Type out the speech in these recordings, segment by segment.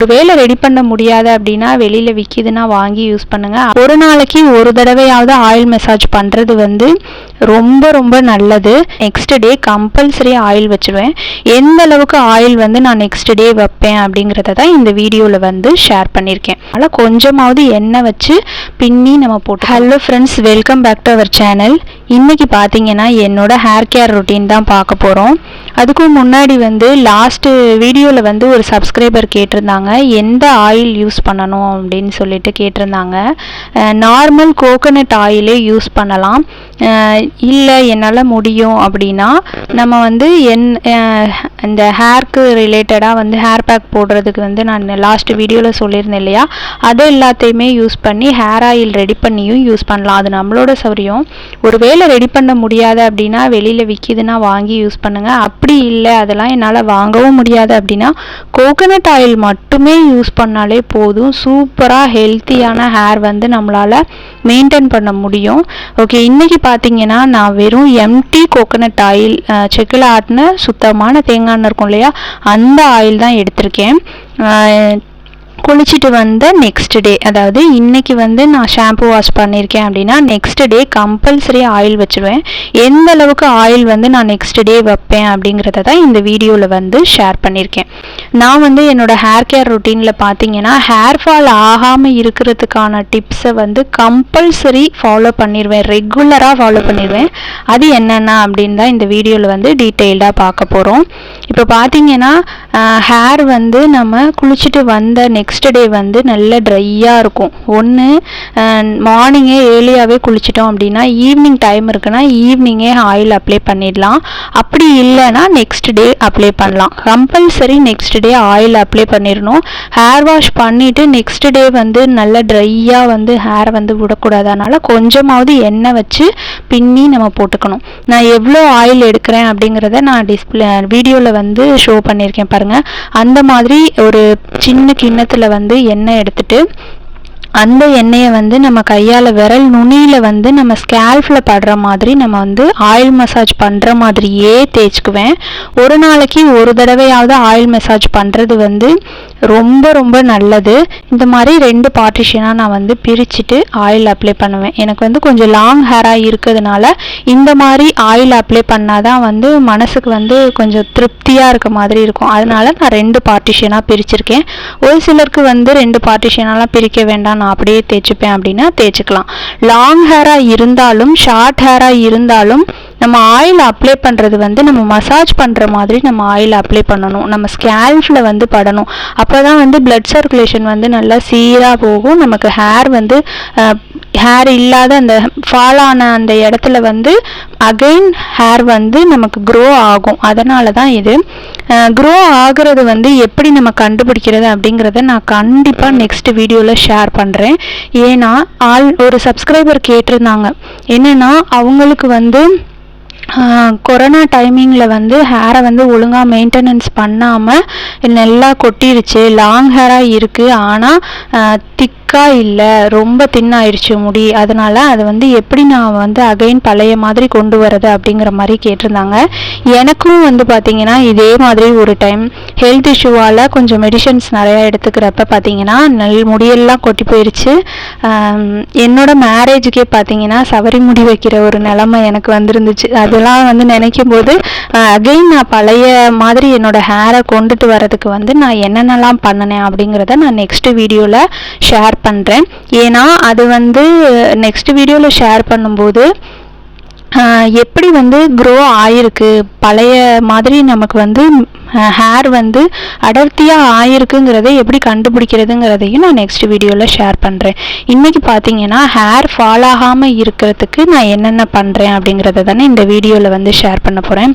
ஒருவேளை ரெடி பண்ண முடியாது அப்படின்னா வெளியில் விற்கிதுன்னா வாங்கி யூஸ் பண்ணுங்கள் ஒரு நாளைக்கு ஒரு தடவையாவது ஆயில் மசாஜ் பண்ணுறது வந்து ரொம்ப ரொம்ப நல்லது. நெக்ஸ்ட் டே கம்பல்சரி ஆயில் வச்சுருவேன். எந்த அளவுக்கு ஆயில் வந்து நான் நெக்ஸ்ட் டே வைப்பேன் அப்படிங்கிறத தான் இந்த வீடியோவில் வந்து ஷேர் பண்ணியிருக்கேன். அதனால் கொஞ்சமாவது எண்ணெய் வச்சு பின்னி நம்ம போட்டு hello friends welcome back to our channel இன்றைக்கி பார்த்தீங்கன்னா என்னோட ஹேர் கேர் ரொட்டீன் தான் பார்க்க போகிறோம் அதுக்கும் முன்னாடி வந்து லாஸ்ட்டு வீடியோவில் வந்து ஒரு சப்ஸ்கிரைபர் கேட்டிருந்தாங்க. எந்த ஆயில் யூஸ் பண்ணணும் அப்படின்னு சொல்லிட்டு கேட்டிருந்தாங்க. நார்மல் கோகனட் ஆயிலே யூஸ் பண்ணலாம். இல்லை என்னால் முடியும் அப்படின்னா நம்ம வந்து என் இந்த ஹேர்க்கு ரிலேட்டடாக வந்து ஹேர் பேக் போடுறதுக்கு வந்து நான் லாஸ்ட் வீடியோவில் சொல்லியிருந்தேன் இல்லையா? அதை எல்லாத்தையுமே யூஸ் பண்ணி ஹேர் ஆயில் ரெடி பண்ணியும் யூஸ் பண்ணலாம். அது நம்மளோட சௌரியம். ஒருவேளை ரெடி பண்ண முடியாது அப்படின்னா வெளியில் விற்கிதுன்னா வாங்கி யூஸ் பண்ணுங்கள் அப்படி இல்லை அதெல்லாம் என்னால் வாங்கவும் முடியாது அப்படின்னா கோகனட் ஆயில் மட்டுமே யூஸ் பண்ணாலே போதும். சூப்பராக ஹெல்த்தியான ஹேர் வந்து நம்மளால் மெயின்டைன் பண்ண முடியும். ஓகே இன்றைக்கி பார்த்தீங்கன்னா நான் வெறும் எம்டி கோகனட் ஆயில் செக்கில் ஆட்டின சுத்தமான தேங்காய் எண்ணெய் இருக்கும் இல்லையா? அந்த ஆயில் தான் எடுத்திருக்கேன். குளிச்சுட்டு வந்த நெக்ஸ்ட் டே அதாவது இன்றைக்கி வந்து நான் ஷாம்பு வாஷ் பண்ணியிருக்கேன் அப்படின்னா நெக்ஸ்ட் டே கம்பல்சரி ஆயில் வச்சுருவேன். எந்த அளவுக்கு ஆயில் வந்து நான் நெக்ஸ்ட் டே வைப்பேன் அப்படிங்கிறத தான் இந்த வீடியோவில் வந்து ஷேர் பண்ணியிருக்கேன் நான் வந்து என்னோடய ஹேர் கேர் ரொட்டீனில் பார்த்தீங்கன்னா ஹேர் ஃபால் ஆகாமல் இருக்கிறதுக்கான டிப்ஸை வந்து கம்பல்சரி ஃபாலோ பண்ணிடுவேன் ரெகுலராக ஃபாலோ பண்ணிடுவேன் அது என்னென்ன அப்படின்னு தான் இந்த வீடியோவில் வந்து டீட்டெயில்டாக பார்க்க போகிறோம் இப்போ பார்த்தீங்கன்னா ஹேர் வந்து நம்ம குளிச்சுட்டு வந்த நெக்ஸ்ட் நெக்ஸ்ட் டே வந்து நல்ல ட்ரையாக இருக்கும். ஒன்று மார்னிங்கே ஏர்லியாகவே குளிச்சிட்டோம் அப்படின்னா ஈவினிங் டைம் இருக்குன்னா ஈவினிங்கே ஆயில் அப்ளை பண்ணிடலாம். அப்படி இல்லைன்னா நெக்ஸ்ட் டே அப்ளை பண்ணலாம். Compulsory next day oil apply பண்ணிடணும். ஹேர் வாஷ் பண்ணிவிட்டு நெக்ஸ்ட் டே வந்து நல்ல ட்ரையாக வந்து ஹேர் வந்து விடக்கூடாது அதனால் கொஞ்சமாவது எண்ணெய் வச்சு பின்னி நம்ம போட்டுக்கணும். நான் எவ்வளோ ஆயில் எடுக்கிறேன் அப்படிங்கிறத நான் டிஸ்பிளே வீடியோவில் வந்து ஷோ பண்ணியிருக்கேன் பாருங்கள் அந்த மாதிரி ஒரு சின்ன கிண்ணத்தில் பாத்திரத்தில் வந்து எண்ணெய் எடுத்துட்டு அந்த எண்ணெயை வந்து நம்ம கையால் விரல் நுனியில் வந்து நம்ம ஸ்கேல்ஃபில் படுற மாதிரி நம்ம வந்து ஆயில் மசாஜ் பண்ணுற மாதிரியே தேய்ச்சிக்குவேன். ஒரு நாளைக்கு ஒரு தடவையாவது ஆயில் மசாஜ் பண்ணுறது வந்து ரொம்ப ரொம்ப நல்லது. இந்த மாதிரி ரெண்டு பார்ட்டிஷனாக நான் வந்து பிரிச்சுட்டு ஆயில் அப்ளை பண்ணுவேன். எனக்கு வந்து கொஞ்சம் லாங் ஹேராக இருக்கிறதுனால இந்த மாதிரி ஆயில் அப்ளை பண்ணால் தான் வந்து மனசுக்கு வந்து கொஞ்சம் திருப்தியாக இருக்க மாதிரி இருக்கும். அதனால நான் ரெண்டு பார்ட்டிஷனாக பிரிச்சிருக்கேன். ஒரு சிலருக்கு வந்து ரெண்டு பார்ட்டிஷனாலாம் பிரிக்க வேண்டாம் நான் அப்படியே தேய்ச்சிப்பேன் அப்படின்னா தேய்ச்சிக்கலாம். லாங் ஹேராக இருந்தாலும் ஷார்ட் ஹேராக இருந்தாலும் நம்ம ஆயில் அப்ளை பண்ணுறது வந்து நம்ம மசாஜ் பண்ணுற மாதிரி நம்ம ஆயில் அப்ளை பண்ணணும். நம்ம ஸ்கேல்ஃபில் வந்து படணும். அப்போ தான் வந்து பிளட் சர்க்குலேஷன் வந்து நல்லா சீராக போகும். நமக்கு ஹேர் வந்து ஹேர் இல்லாத அந்த ஃபால் ஆன அந்த இடத்துல வந்து அகைன் ஹேர் வந்து நமக்கு க்ரோ ஆகும். அதனால தான் இது க்ரோ ஆகிறது வந்து எப்படி நம்ம கண்டுபிடிக்கிறது அப்படிங்கிறத நான் கண்டிப்பாக நெக்ஸ்ட் வீடியோவில் ஷேர் பண்ணுறேன் ஏன்னா ஆள் ஒரு சப்ஸ்கிரைபர் கேட்டிருந்தாங்க. என்னென்னா அவங்களுக்கு வந்து கொரோனா டைமிங்கில் வந்து ஹேரை வந்து ஒழுங்காக மெயின்டெனன்ஸ் பண்ணாமல் நல்லா கொட்டிருச்சு. லாங் ஹேராக இருக்குது ஆனால் திக் திக்காக இல்லை ரொம்ப தின்னாயிடுச்சு முடி அதனால் அது வந்து எப்படி நான் வந்து அகைன் பழைய மாதிரி கொண்டு வரது அப்படிங்கிற மாதிரி கேட்டிருந்தாங்க. எனக்கும் வந்து பார்த்திங்கன்னா இதே மாதிரி ஒரு டைம் ஹெல்த் இஷ்யூவால் கொஞ்சம் மெடிசன்ஸ் நிறையா எடுத்துக்கிறப்ப பார்த்தீங்கன்னா நல் முடியெல்லாம் கொட்டி போயிடுச்சு என்னோட மேரேஜுக்கே பார்த்தீங்கன்னா சவரி முடி வைக்கிற ஒரு நிலமை எனக்கு வந்துருந்துச்சு. அதெல்லாம் வந்து நினைக்கும் போது அகைன் நான் பழைய மாதிரி என்னோட ஹேரை கொண்டுட்டு வரதுக்கு வந்து நான் என்னென்னலாம் பண்ணினேன் அப்படிங்கிறத நான் நெக்ஸ்ட் வீடியோவில் ஷேர் பண்ணுறேன் ஏன்னா அது வந்து நெக்ஸ்ட் வீடியோவில் ஷேர் பண்ணும்போது எப்படி வந்து க்ரோ ஆயிருக்கு? பழைய மாதிரி நமக்கு வந்து ஹேர் வந்து அடர்த்தியாக ஆயிருக்குங்கிறத எப்படி கண்டுபிடிக்கிறதுங்கிறதையும் நான் நெக்ஸ்ட் வீடியோவில் ஷேர் பண்ணுறேன் இன்றைக்கி பார்த்தீங்கன்னா ஹேர் ஃபால் ஆகாமல் இருக்கிறதுக்கு நான் என்னென்ன பண்ணுறேன் அப்படிங்கிறத தானே இந்த வீடியோவில் வந்து ஷேர் பண்ண போகிறேன்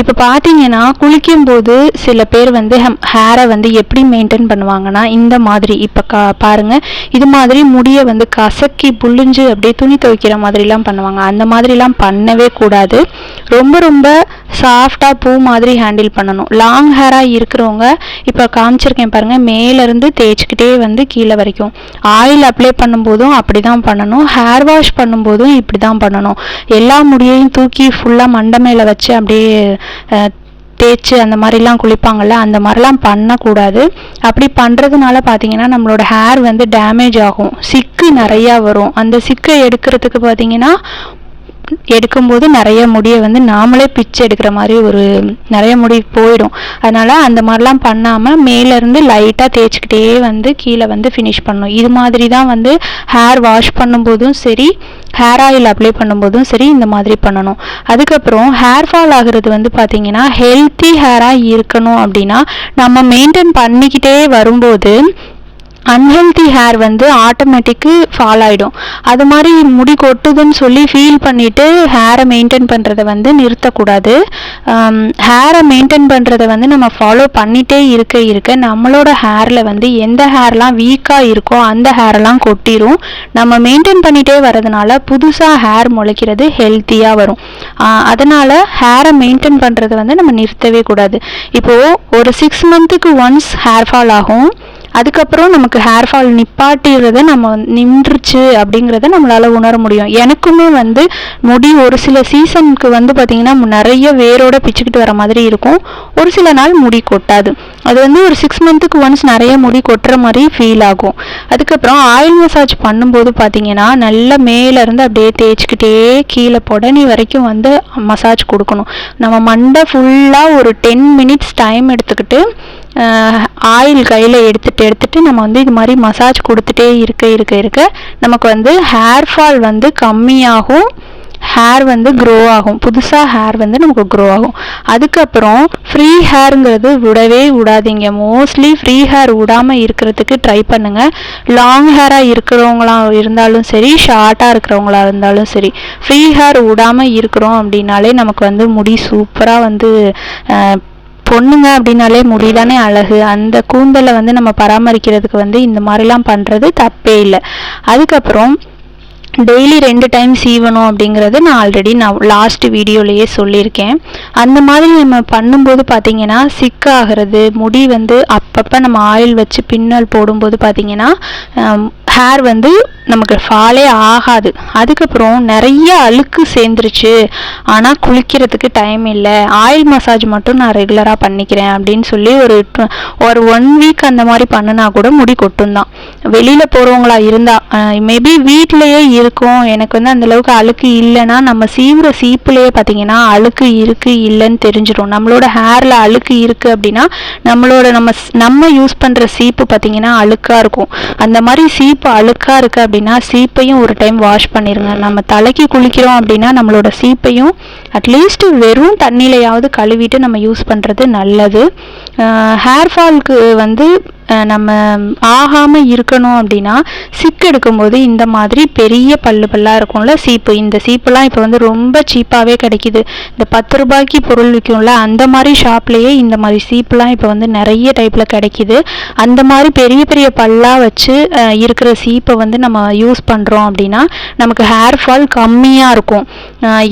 இப்போ பார்த்தீங்கன்னா குளிக்கும்போது சில பேர் வந்து ஹேரை வந்து எப்படி மெயின்டைன் பண்ணுவாங்கன்னா இந்த மாதிரி இப்போ கா பாருங்கள் இது மாதிரி முடியை வந்து கசக்கி புழிஞ்சு அப்படியே துணி துவைக்கிற மாதிரிலாம் பண்ணுவாங்க. அந்த மாதிரிலாம் பண்ண பண்ணவே கூடாது. ரொம்ப ரொம்ப சாஃப்டாக பூ மாதிரி ஹேண்டில் பண்ணணும். லாங் ஹேராக இருக்கிறவங்க இப்போ காமிச்சிருக்கேன் பாருங்கள் மேலேருந்து தேய்ச்சிக்கிட்டே வந்து கீழே வரைக்கும். ஆயில் அப்ளை பண்ணும்போதும் அப்படி தான் பண்ணணும். ஹேர் வாஷ் பண்ணும்போதும் இப்படி தான் பண்ணணும். எல்லா முடியையும் தூக்கி ஃபுல்லாக மண்டை மேலே வச்சு அப்படியே தேய்ச்சி அந்த மாதிரிலாம் குளிப்பாங்கள்ல அந்த மாதிரிலாம் பண்ணக்கூடாது. அப்படி பண்ணுறதுனால பார்த்தீங்கன்னா நம்மளோட ஹேர் வந்து டேமேஜ் ஆகும். சிக்கு நிறையா வரும். அந்த சிக்கை எடுக்கிறதுக்கு பார்த்தீங்கன்னா எடுக்கும்போது நிறைய முடியை வந்து நாமளே பிச்சு எடுக்கிற மாதிரி ஒரு நிறைய முடி போயிடும். அதனால் அந்த மாதிரிலாம் பண்ணாமல் மேலேருந்து லைட்டாக தேய்ச்சிக்கிட்டே வந்து கீழே வந்து ஃபினிஷ் பண்ணணும். இது மாதிரி தான் வந்து ஹேர் வாஷ் பண்ணும்போதும் சரி ஹேர் ஆயில் அப்ளை பண்ணும்போதும் சரி இந்த மாதிரி பண்ணணும். அதுக்கப்புறம் ஹேர் ஃபால் ஆகிறது வந்து பார்த்திங்கன்னா ஹெல்த்தி ஹேராக இருக்கணும் அப்படின்னா நம்ம மெயின்டைன் பண்ணிக்கிட்டே வரும்போது அன்ஹெல்தி ஹேர் வந்து ஆட்டோமேட்டிக்கு ஃபால் ஆகிடும் அது மாதிரி முடி கொட்டுதுன்னு சொல்லி ஃபீல் பண்ணிவிட்டு ஹேரை மெயின்டைன் பண்ணுறத வந்து நிறுத்தக்கூடாது. ஹேரை மெயின்டைன் பண்ணுறத வந்து நம்ம ஃபாலோ பண்ணிகிட்டே இருக்க இருக்க நம்மளோட ஹேரில் வந்து எந்த ஹேர்லாம் வீக்காக இருக்கோ அந்த ஹேரெல்லாம் கொட்டிடும் நம்ம மெயின்டைன் பண்ணிகிட்டே வரதுனால புதுசாக ஹேர் முளைக்கிறது ஹெல்த்தியாக வரும். அதனால் ஹேரை மெயின்டைன் பண்ணுறத வந்து நம்ம நிறுத்தவே கூடாது. இப்போது ஒரு சிக்ஸ் மந்த்துக்கு ஒன்ஸ் ஹேர் ஃபால் ஆகும். அதுக்கப்புறம் நமக்கு ஹேர் ஃபால் நிப்பாட்டிடுறத நம்ம நின்றுச்சு அப்படிங்கிறத நம்மளால் உணர முடியும். எனக்குமே வந்து முடி ஒரு சில சீசனுக்கு வந்து பார்த்திங்கன்னா நிறைய வேரோட பிச்சுக்கிட்டு வர மாதிரி இருக்கும். ஒரு சில நாள் முடி கொட்டாது. அது வந்து ஒரு சிக்ஸ் மந்த்துக்கு ஒன்ஸ் நிறைய முடி கொட்டுற மாதிரி ஃபீல் ஆகும். அதுக்கப்புறம் ஆயில் மசாஜ் பண்ணும்போது பார்த்தீங்கன்னா நல்லா மேலேருந்து அப்படியே தேய்ச்சிக்கிட்டே கீழே புடனி வரைக்கும் வந்து மசாஜ் கொடுக்கணும். நம்ம மண்டை ஃபுல்லாக ஒரு டென் மினிட்ஸ் டைம் எடுத்துக்கிட்டு ஆயில் கையில் எடுத்துகிட்டு எடுத்துகிட்டு நம்ம வந்து இது மாதிரி மசாஜ் கொடுத்துட்டே இருக்க இருக்க இருக்க நமக்கு வந்து ஹேர் ஃபால் வந்து கம்மியாகும். ஹேர் வந்து க்ரோ ஆகும். புதுசாக ஹேர் வந்து நமக்கு க்ரோ ஆகும். அதுக்கப்புறம் ஃப்ரீ ஹேருங்கிறது விடவே விடாதீங்க. மோஸ்ட்லி ஃப்ரீ ஹேர் விடாமல் இருக்கிறதுக்கு ட்ரை பண்ணுங்கள் லாங் ஹேராக இருக்கிறவங்களா இருந்தாலும் சரி ஷார்ட்டாக இருக்கிறவங்களா இருந்தாலும் சரி ஃப்ரீ ஹேர் விடாமல் இருக்கிறோம் அப்படின்னாலே நமக்கு வந்து முடி சூப்பராக வந்து பொண்ணுங்க அப்படின்னாலே முடிதானே அழகு. அந்த கூந்தலை வந்து நம்ம பராமரிக்கிறதுக்கு வந்து இந்த மாதிரிலாம் பண்ணுறது தப்பே இல்லை. அதுக்கப்புறம் டெய்லி ரெண்டு டைம் சீவணும் அப்படிங்கிறது நான் ஆல்ரெடி நான் லாஸ்ட் வீடியோலேயே சொல்லியிருக்கேன். அந்த மாதிரி நம்ம பண்ணும்போது பார்த்திங்கன்னா சிக்காகிறது முடி வந்து அப்பப்போ நம்ம ஆயில் வச்சு பின்னல் போடும்போது பார்த்திங்கன்னா ஹேர் வந்து நமக்கு ஃபாலே ஆகாது. அதுக்கப்புறம் நிறைய அழுக்கு சேர்ந்துருச்சு. ஆனால் குளிக்கிறதுக்கு டைம் இல்லை. ஆயில் மசாஜ் மட்டும் நான் ரெகுலராக பண்ணிக்கிறேன் அப்படின்னு சொல்லி ஒரு ஒரு ஒன் வீக் அந்த மாதிரி பண்ணினா கூட முடி கொட்டும் தான். வெளியில் போகிறவங்களா இருந்தால் மேபி வீட்டிலையே இருக்கும். எனக்கு வந்து அந்தளவுக்கு அழுக்கு இல்லைன்னா நம்ம சீவுற சீப்புலேயே பார்த்தீங்கன்னா அழுக்கு இருக்குது இல்லைன்னு தெரிஞ்சிடும் நம்மளோட ஹேரில் அழுக்கு இருக்குது அப்படின்னா நம்மளோட நம்ம நம்ம யூஸ் பண்ணுற சீப்பு பார்த்தீங்கன்னா அழுக்காக இருக்கும். அந்த மாதிரி சீப்பு அழுக்காக இருக்குது அப்படின்னா சீப்பையும் ஒரு டைம் வாஷ் பண்ணிடுங்க நம்ம தலைக்கு குளிக்கிறோம் அப்படின்னா நம்மளோட சீப்பையும் அட்லீஸ்ட் வெறும் தண்ணியிலையாவது கழுவிட்டு நம்ம யூஸ் பண்ணுறது நல்லது. ஹேர் ஃபால்க்கு வந்து நம்ம ஆகாமல் இருக்கணும் அப்படின்னா சிக்கு எடுக்கும்போது இந்த மாதிரி பெரிய பல்லு பல்லாக இருக்கும்ல சீப்பு. இந்த சீப்புலாம் இப்போ வந்து ரொம்ப சீப்பாகவே கிடைக்கிது. இந்த பத்து ரூபாய்க்கு பொருள் விற்கும்ல அந்த மாதிரி ஷாப்லேயே இந்த மாதிரி சீப்புலாம் இப்போ வந்து நிறைய டைப்பில் கிடைக்கிது. அந்த மாதிரி பெரிய பெரிய பல்லாக வச்சு இருக்கிற சீப்பை வந்து நம்ம யூஸ் பண்ணுறோம் அப்படின்னா நமக்கு ஹேர் ஃபால் கம்மியாக இருக்கும்.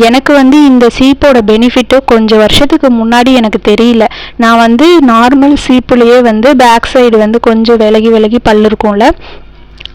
எனக்கு வந்து இந்த சீப்போட பெனிஃபிட்டு கொஞ்சம் வருஷத்துக்கு முன்னாடி எனக்கு தெரியல. நான் வந்து நார்மல் சீப்புலேயே வந்து பேக் சைடு வந்து கொஞ்சம் விலகி விலகி பல் இருக்கும்ல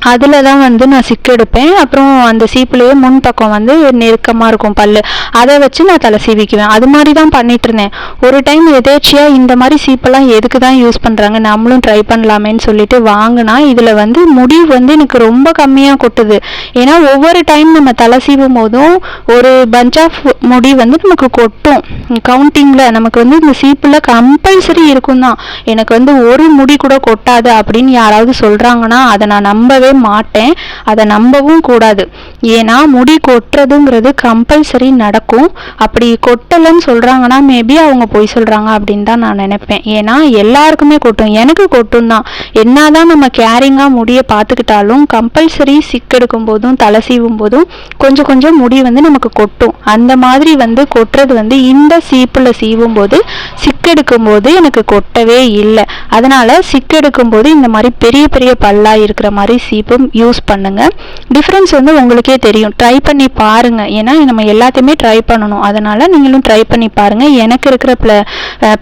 அதில் தான் வந்து நான் சிக்கெடுப்பேன் அப்புறம் அந்த சீப்புலேயே முன் பக்கம் வந்து நெருக்கமாக இருக்கும் பல் அதை வச்சு நான் தலை சீவிக்குவேன். அது மாதிரி தான் பண்ணிகிட்டு இருந்தேன். ஒரு டைம் எதேச்சியாக இந்த மாதிரி சீப்பெல்லாம் எதுக்கு தான் யூஸ் பண்ணுறாங்க நம்மளும் ட்ரை பண்ணலாமேன்னு சொல்லிட்டு வாங்கினா இதில் வந்து முடி வந்து எனக்கு ரொம்ப கம்மியாக கொட்டுது. ஏன்னா ஒவ்வொரு டைம் நம்ம தலை சீவும் போதும் ஒரு பஞ்ச் ஆஃப் முடி வந்து நமக்கு கொட்டும். கவுண்டிங்கில் நமக்கு வந்து இந்த சீப்பில் கம்பல்சரி இருக்கும் தான் எனக்கு வந்து ஒரு முடி கூட கொட்டாது அப்படின்னு யாராவது சொல்கிறாங்கன்னா அதை நான் நம்பவே மாட்டேன். அதை நம்பவும் கூடாது. ஏன்னா முடி கொட்டுறதுங்கிறது கம்பல்சரி நடக்கும். அப்படி கொட்டலைன்னு சொல்கிறாங்கன்னா மேபி அவங்க பொய் சொல்கிறாங்க அப்படின்னு தான் நான் நினைப்பேன். ஏன்னா எல்லாருக்குமே கொட்டும். எனக்கு கொட்டும் தான். என்னதான் நம்ம கேரிங்காக முடியை பார்த்துக்கிட்டாலும் கம்பல்சரி சிக்கெடுக்கும் போதும் தலை சீவும் போதும் கொஞ்சம் கொஞ்சம் முடி வந்து நமக்கு கொட்டும். அந்த மாதிரி வந்து கொட்டுறது வந்து இந்த சீப்பில் சீவும் போது சிக்கெடுக்கும் போது எனக்கு கொட்டவே இல்லை. அதனால் சிக்கெடுக்கும் போது இந்த மாதிரி பெரிய பெரிய பல்லா இருக்கிற மாதிரி சீ டைப்பும் யூஸ் பண்ணுங்கள் டிஃப்ரென்ஸ் வந்து உங்களுக்கே தெரியும். ட்ரை பண்ணி பாருங்கள் ஏன்னா நம்ம எல்லாத்தையுமே ட்ரை பண்ணணும். அதனால் நீங்களும் ட்ரை பண்ணி பாருங்கள் எனக்கு இருக்கிற ப்ள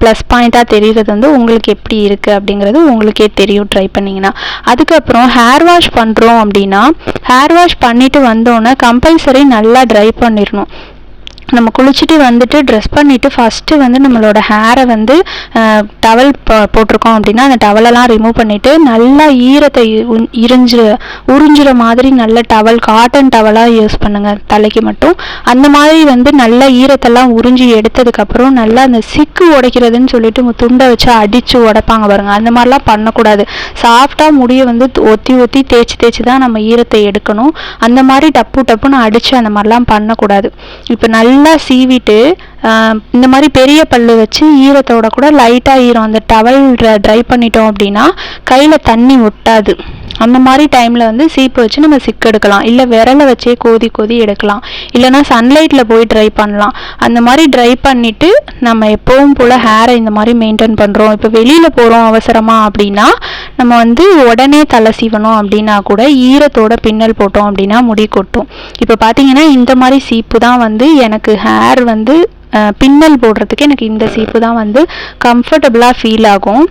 ப்ளஸ் பாயிண்ட்டாக தெரிகிறது வந்து உங்களுக்கு எப்படி இருக்குது அப்படிங்கிறது உங்களுக்கே தெரியும் ட்ரை பண்ணிங்கன்னா. அதுக்கப்புறம் ஹேர் வாஷ் பண்ணுறோம் அப்படின்னா ஹேர் வாஷ் பண்ணிவிட்டு வந்தோன்னே கம்பல்சரி நல்லா ட்ரை பண்ணிடணும். நம்ம குளிச்சுட்டு வந்துட்டு ட்ரெஸ் பண்ணிவிட்டு ஃபஸ்ட்டு வந்து நம்மளோட ஹேரை வந்து டவல் போட்டிருக்கோம் அப்படின்னா அந்த டவலெல்லாம் ரிமூவ் பண்ணிவிட்டு நல்லா ஈரத்தை இரிஞ்சு உறிஞ்சுற மாதிரி நல்ல டவல் காட்டன் டவலாக யூஸ் பண்ணுங்கள் தலைக்கு மட்டும். அந்த மாதிரி வந்து நல்ல ஈரத்தெல்லாம் உறிஞ்சி எடுத்ததுக்கப்புறம் நல்லா அந்த சிக்கு உடைக்கிறதுன்னு சொல்லிட்டு துண்டை வச்சு அடித்து உடைப்பாங்க பாருங்கள் அந்த மாதிரிலாம் பண்ணக்கூடாது. சாஃப்டாக முடியை வந்து ஒத்தி ஒத்தி தேய்ச்சி தேய்ச்சி தான் நம்ம ஈரத்தை எடுக்கணும். அந்த மாதிரி டப்பு டப்புன்னு அடித்து அந்த மாதிரிலாம் பண்ணக்கூடாது. இப்போ நல்ல நல்லா சீவிட்டு இந்த மாதிரி பெரிய பல்லு வச்சு ஈரத்தோட கூட லைட்டாக ஈரம் அந்த டவல் ட்ரை பண்ணிட்டோம் அப்படின்னா கையில் தண்ணி ஒட்டாது. அந்த மாதிரி டைமில் வந்து சீப்பு வச்சு நம்ம சிக்கு எடுக்கலாம். இல்லை விரலை வச்சே கோதி கோதி எடுக்கலாம். இல்லைனா சன்லைட்டில் போய் ட்ரை பண்ணலாம். அந்த மாதிரி ட்ரை பண்ணிவிட்டு நம்ம எப்போவும் போல் ஹேரை இந்த மாதிரி மெயின்டைன் பண்ணுறோம் இப்போ வெளியில் போகிறோம் அவசரமாக அப்படின்னா நம்ம வந்து உடனே தலை சீவணும் அப்படின்னா கூட ஈரத்தோட பின்னல் போட்டோம் அப்படின்னா முடி கொட்டும். இப்போ பார்த்தீங்கன்னா இந்த மாதிரி சீப்பு தான் வந்து எனக்கு ஹேர் வந்து பின்னல் போடுறதுக்கு எனக்கு இந்த சீப்பு தான் வந்து கம்ஃபர்டபுளாக ஃபீல் ஆகும்.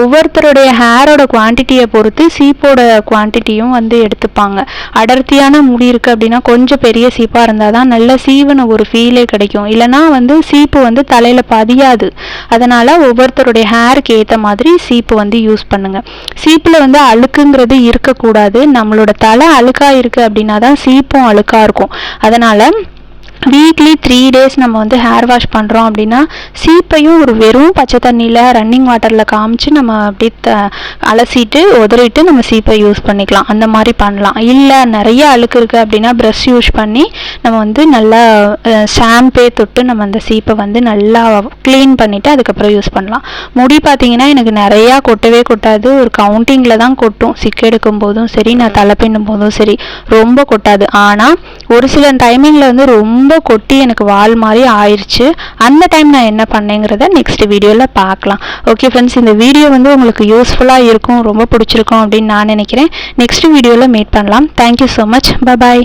ஒவ்வொருத்தருடைய ஹேரோட குவான்டிட்டியை பொறுத்து சீப்போட குவான்டிட்டியும் வந்து எடுத்துப்பாங்க. அடர்த்தியான முடி இருக்குது அப்படின்னா கொஞ்சம் பெரிய சீப்பாக இருந்தால் தான் நல்ல சீவன ஒரு ஃபீலே கிடைக்கும். இல்லைனா வந்து சீப்பு வந்து தலையில் பதியாது. அதனால் ஒவ்வொருத்தருடைய ஹேருக்கு ஏற்ற மாதிரி சீப்பு வந்து யூஸ் பண்ணுங்கள் சீப்பில் வந்து அழுக்குங்கிறது இருக்கக்கூடாது. நம்மளோட தலை அழுக்காக இருக்குது அப்படின்னா தான் சீப்பும் அழுக்காக இருக்கும். அதனால் வீக்லி த்ரீ டேஸ் நம்ம வந்து ஹேர் வாஷ் பண்ணுறோம் அப்படின்னா சீப்பையும் ஒரு வெறும் பச்சை தண்ணியில் ரன்னிங் வாட்டரில் காமிச்சு நம்ம அப்படியே த அலசிட்டு உதறிட்டு நம்ம சீப்பை யூஸ் பண்ணிக்கலாம். அந்த மாதிரி பண்ணலாம். இல்லை நிறைய அழுக்கு இருக்குது அப்படின்னா ப்ரஷ் யூஸ் பண்ணி நம்ம வந்து நல்லா ஷாம்பே தொட்டு நம்ம அந்த சீப்பை வந்து நல்லா க்ளீன் பண்ணிவிட்டு அதுக்கப்புறம் யூஸ் பண்ணலாம். முடி பார்த்தீங்கன்னா எனக்கு நிறையா கொட்டவே கொட்டாது. ஒரு கவுண்டிங்கில் தான் கொட்டும். சிக்கு எடுக்கும் போதும் சரி நான் தலை பின்னும் போதும் சரி. ரொம்ப கொட்டாது. ஆனால் ஒரு சில டைமிங்கில் வந்து ரொம்ப கொட்டி எனக்கு வால் மாதிரி ஆயிடுச்சு அந்த டைம் நான் என்ன பண்ணேங்கிறத நெக்ஸ்ட் வீடியோவில் பார்க்கலாம். ஓகே ஃப்ரெண்ட்ஸ் இந்த வீடியோ வந்து உங்களுக்கு யூஸ்ஃபுல்லாக இருக்கும் ரொம்ப பிடிச்சிருக்கும் அப்படின்னு நான் நினைக்கிறேன். நெக்ஸ்ட் வீடியோவில் மீட் பண்ணலாம். Thank you so much bye